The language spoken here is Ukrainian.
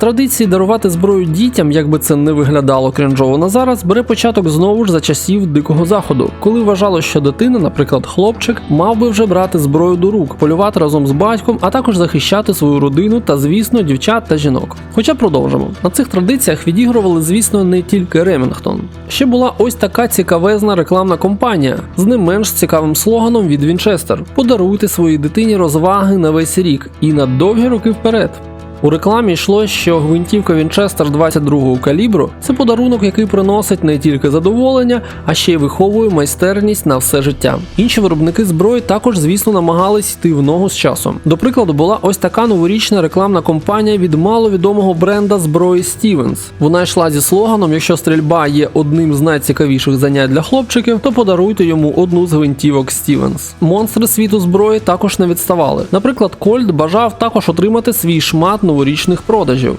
Традиції дарувати зброю дітям, як би це не виглядало крінжово на зараз, бере початок знову ж за часів дикого заходу, коли вважало, що дитина, наприклад, хлопчик, мав би вже брати зброю до рук, полювати разом з батьком, а також захищати свою родину та, звісно, дівчат та жінок. Хоча продовжимо. На цих традиціях відігрували, звісно, не тільки Ремінгтон. Ще була ось така цікавезна рекламна кампанія з не менш цікавим слоганом від Вінчестер: Подаруйте своїй дитині розваги на весь рік і на довгі роки вперед. У рекламі йшло, що гвинтівка Вінчестер 22-го калібру це подарунок, який приносить не тільки задоволення, а ще й виховує майстерність на все життя. Інші виробники зброї також, звісно, намагались йти в ногу з часом. До прикладу, була ось така новорічна рекламна кампанія від маловідомого бренда зброї Stevens. Вона йшла зі слоганом: якщо стрільба є одним з найцікавіших занять для хлопчиків, то подаруйте йому одну з гвинтівок Stevens. Монстри світу зброї також не відставали. Наприклад, Кольт бажав також отримати свій шмат новорічних продажів.